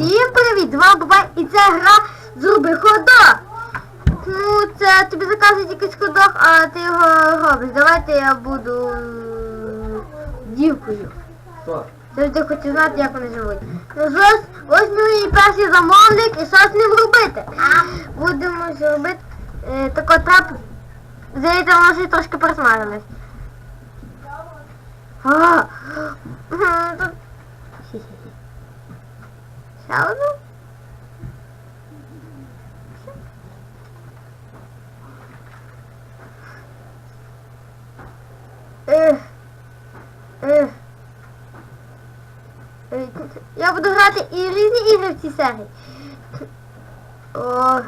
Всім привіт! З вами і це гра Зроби ходок. Ну, це тобі заказують якийсь ходок, а ти його робиш. Давайте я буду дівкою. Що? Завжди хочу знати, як вони живуть. Ну ось, ось мій перший замовник і що з ним робити? Будемо зробити е, тако трап. Здається, воно ще трошки просмажилось. Тут-. Ще одну? Ех. Ех. Е, Я буду грати і різні ігри в цій серії. О.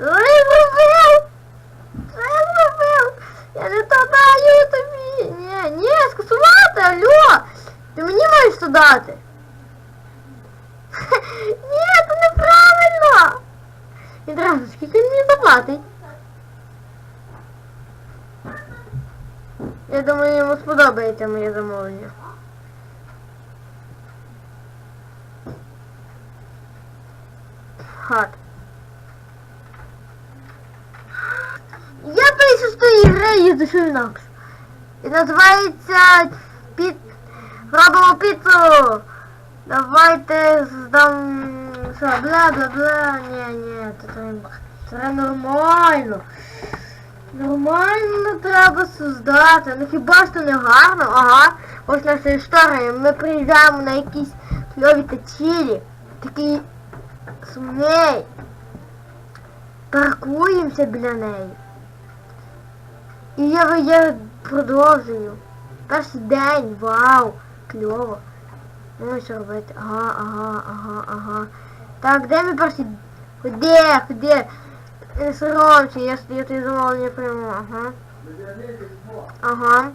Ой, зробив! Це зробив! Я не то даю тобі! Ні, ні, скасувати, алло! Ти мені маєш то дати! Ні, це неправильно! Відразу, скільки він мені заплатить? Я думаю, йому сподобається моє замовлення. Хат. Я прийшов з тої гри їду Шинокс. І називається. Робимо піцу. Давайте здам... Що, бла-бла-бла. Ні, ні, це. Нормально. Нормально треба создати. Ну хіба то не гарно? Ага. Ось наша історія. Ми приїжджаємо на якісь кльові течілі. Такий сумний. Паркуємося біля неї. І я, я продовжую. Перший день, вау, кльово. Ну що робити? Ага, ага, ага, ага. Так, де ми перший? Ходи, ходи. Не соромся, я стою ти замовлення прийму. Ага. Ага.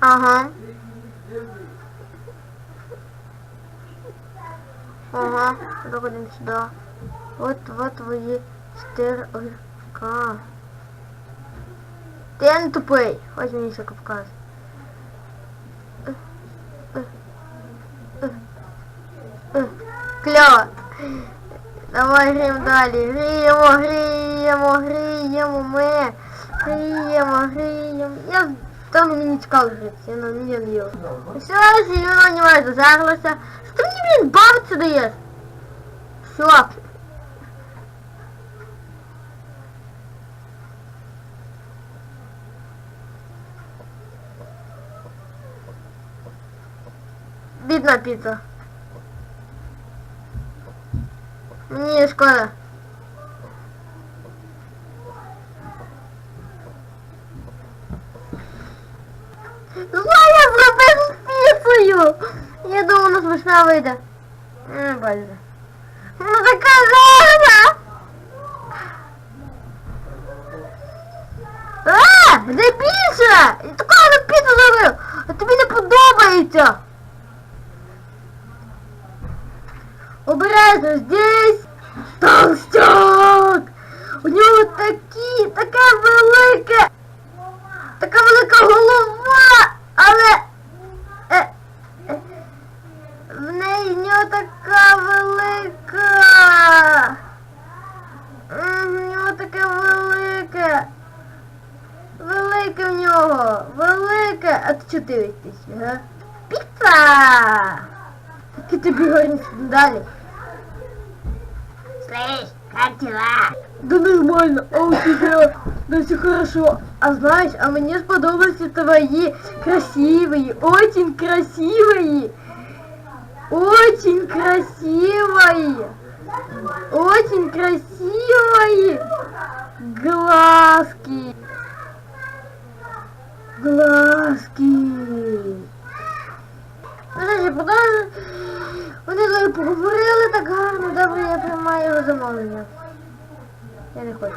Ага. Ага. Заходимо сюди. Вот, вот твої стирка. Ти не тупий. Ось мені ще. Кльово. Давай гріємо далі. Гріємо, гріємо, гріємо ми. Гріємо, гріємо. Я там мені цікаво грітися, я на не в'їв. Все, воно не має зажарлося. Що ти мені, блін, бабцю даєш? Все. Бідна піца. Мені шкода. Зоя зробив піцею! Я думаю, вона смачна вийде. Не бачите. Ну така гарна! А, де! Я таку гарну піцу зробив! А тобі не подобається! Обережно, здесь толстяк! У нього такі, таке велике, така велика голова, але е, е, в неї в нього така велика. В нього таке велике. Велике в нього, велике. А ти чого дивитесь, га? Піца! Які тобі гарні далі. Слышь, как дела? Да нормально, а у тебя? Да все хорошо. А знаешь, а мне сподобались твои красивые, очень красивые, очень красивые, очень красивые глазки. Глазки. Подожди, подожди. Вони мною поговорили так гарно, добре, я приймаю його замовлення. Я не хочу.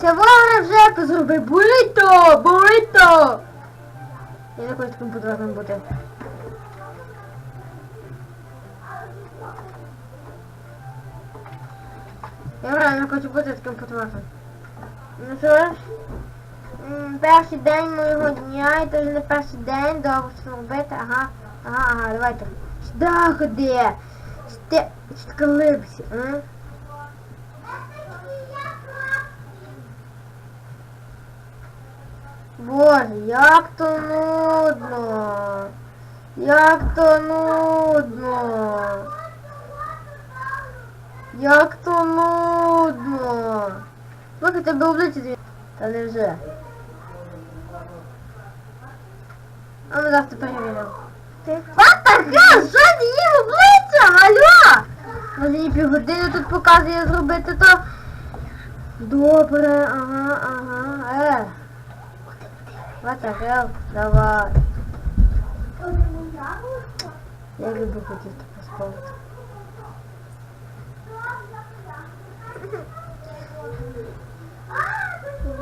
Це вона вже зроби бурито, бурито. Я не хочу таким подвірним бути. Я реально хочу бути таким потворним. Ну що ж? Перший день моєго дня, і то не перший день, добре що робити, ага, ага, ага, давайте. Сюди ходи. Сюди, сюди липсі, а? Боже, як то нудно. Як то нудно. Як то нудно. Слухай, тебе обличчя зві- Та не вже. А ну завтра перевіримо. Ти... Hell? Що з її обличчям? Алло! Мені півгодини тут показує зробити то. Добре, ага, ага, е. What? Давай. Я люблю ходити по спорту.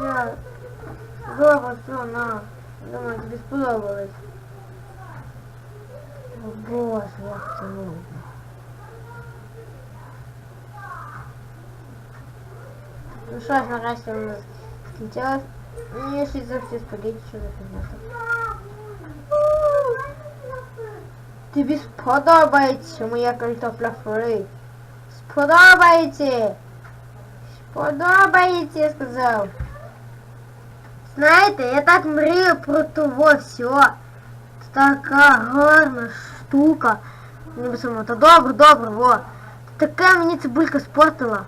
Я... Добре, все, на. Думаю, тобі сподобалось. О боже, як це нудно. Ну що ж, нарешті у нас скінчилось. Мені щось завжди спагетті, що за фігня Тобі сподобається моя картопля фри. Сподобається. Сподобається, я сказав. Знаєте, я так мрію про того все. Така гарна штука. Ніби само, та добре, добре, во. Така мені цибулька спортила.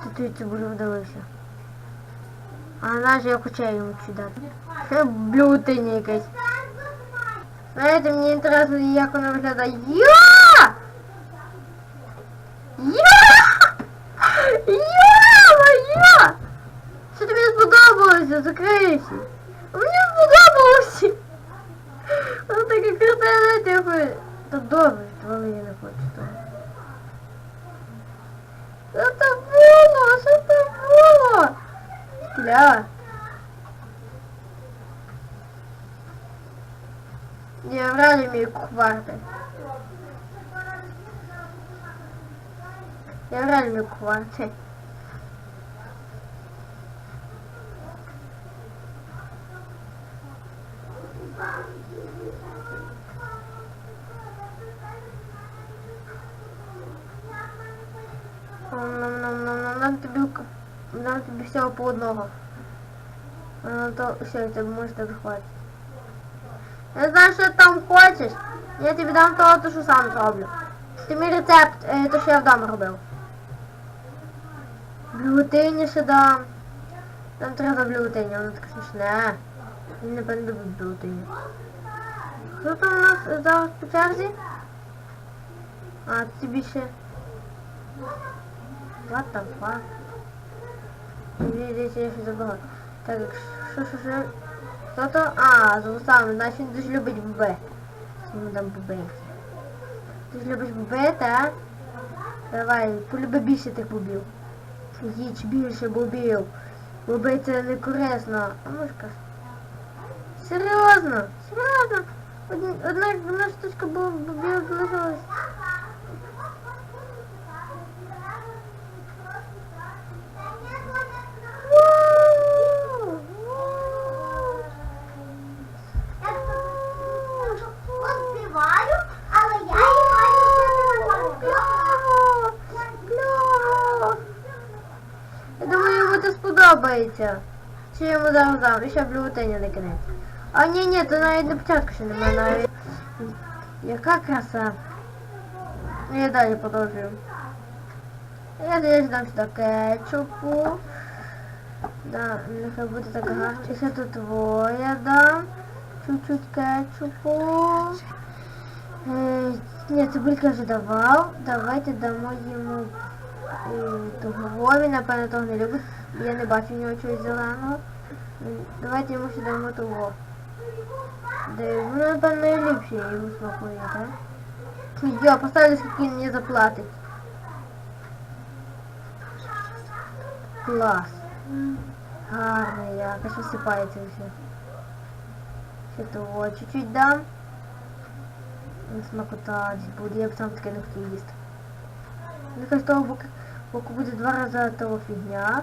Що ти цибулю вдалося? А вона ж я хочу йому чудати. Це блютиня якась. Знаєте, мені інтересно, як вона виглядає. Я! Я! Я! Моя! Що тобі не сподобалося? Закрийся. Така крута, знаєте, Та добре, але я не хочу того. Що це було? Що це було? Бля. Я реально вмію кухварити. Я реально вмію кухварити. Нам, всього по одного. А, то все, тебе може так хватить. Я знаю, що ти там хочеш. Я тобі дам того, то, що сам зроблю. Ти мій рецепт, е, то, що я вдома робив. Блютині ще дам. Нам треба блютині, воно таке смішне. Він не любить блютині. Хто там у нас зараз по черзі? А, тобі ще... What the fuck? Здається, я щось. Так, що, що, що? Хто то? А, Золосами, значить він дуже любить боби. Йому дам боби. Ти ж любиш боби, так? Давай, полюби більше тих бобів. Їдь більше бобів. Боби це не корисно. А мишка. Серйозно? Серйозно? Одна, одна, штучка бобів залишилась. Співаю, але я її маю Кльово! Кльово! Я думаю, йому це сподобається. Чи я йому зараз дам? І ще блювотиня на кінець. А ні, ні, то навіть на початку ще немає навіть. Яка краса. Ну, Я далі продовжую. Я десь дам сюди кетчупу. Да, нехай буде так гарно. Ще тут двоє дам. Чуть-чуть кетчупу. Е, Ні, цибулька вже давав. Давайте дамо йому того. Він, напевно, того не любить. Я не бачу в нього чогось зеленого. М, Давайте йому ще дамо того. Де, ну, напевно, найліпше йому смакує, так? Йо, поставлю, скільки він мені заплатить. Клас. Гарно як, аж висипається все. Ще того чуть-чуть дам. Ну, Смакота десь буде, я б сам таке не хотів їсти. Нехай з того боку, боку буде два рази того фігня.